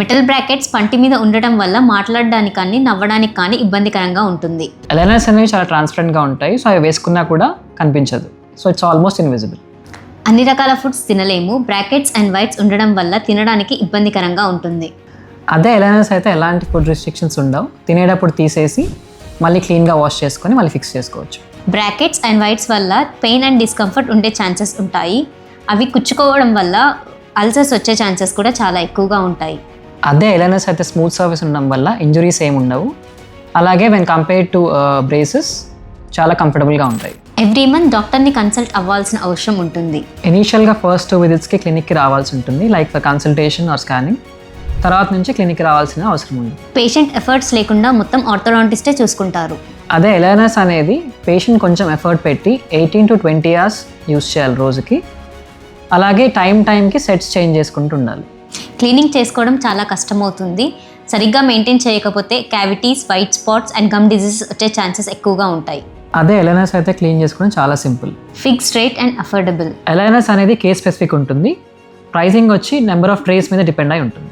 Metal brackets పంటి మీద ఉండటం వల్ల మాట్లాడడానికి కానీ నవ్వడానికి కానీ ఇబ్బందికరంగా ఉంటుంది. అలైనర్స్ అనేవి చాలా ట్రాన్స్పరెంట్గా ఉంటాయి. సో అవి వేసుకున్నా కూడా కనిపించదు. సో ఇట్స్ ఆల్మోస్ట్ ఇన్విజిబుల్ అన్ని రకాల ఫుడ్స్ తినలేము. బ్రాకెట్స్ అండ్ వైట్స్ ఉండడం వల్ల తినడానికి ఇబ్బందికరంగా ఉంటుంది. అదే అలైనర్స్ అయితే ఎలాంటి ఫుడ్ రిస్ట్రిక్షన్స్ ఉండవు. తినేటప్పుడు తీసేసి మళ్ళీ క్లీన్గా వాష్ చేసుకొని మళ్ళీ ఫిక్స్ చేసుకోవచ్చు. బ్రాకెట్స్ అండ్ వైట్స్ వల్ల పెయిన్ అండ్ డిస్కంఫర్ట్ ఉండే ఛాన్సెస్ ఉంటాయి. అవి కుచ్చుకోవడం వల్ల అల్సర్స్ వచ్చే ఛాన్సెస్ కూడా చాలా ఎక్కువగా ఉంటాయి. అదే ఎలైనర్స్ అయితే స్మూత్ సర్ఫేస్ ఉండడం వల్ల ఇంజురీస్ ఏమి ఉండవు. అలాగే వెన్ కంపేర్ టు బ్రేసెస్ చాలా కంఫర్టబుల్గా ఉంటాయి. ఎవ్రీ మంత్ డాక్టర్ని కన్సల్ట్ అవ్వాల్సిన అవసరం ఉంటుంది. ఇనీషియల్గా ఫస్ట్ టూ విజిట్స్కి క్లినిక్కి రావాల్సి ఉంటుంది like for consultation or scanning తర్వాత నుంచి క్లినిక్కి రావాల్సిన అవసరం ఉంది. పేషెంట్ ఎఫర్ట్స్ లేకుండా మొత్తం ఆర్థోడాంటిస్టే చూసుకుంటారు. అదే ఎలైనర్స్ అనేది పేషెంట్ కొంచెం ఎఫర్ట్ పెట్టి eighteen to twenty hours use చేయాలి రోజుకి. అలాగే టైం టైంకి సెట్స్ చేంజ్ చేసుకుంటూ ఉండాలి. క్లీనింగ్ చేసుకోవడం చాలా కష్టమవుతుంది. సరిగ్గా మెయింటైన్ చేయకపోతే cavities white spots and gum diseases వచ్చే ఛాన్సెస్ ఎక్కువగా ఉంటాయి. అదే ఎలైనర్స్ అయితే క్లీన్ చేసుకోవడం చాలా simple. Fix rate and affordable. Aligners అనేది కేస్ స్పెసిఫిక్ ఉంటుంది. ప్రైసింగ్ వచ్చి నెంబర్ ఆఫ్ ట్రేస్ మీద డిపెండ్ అయి ఉంటుంది.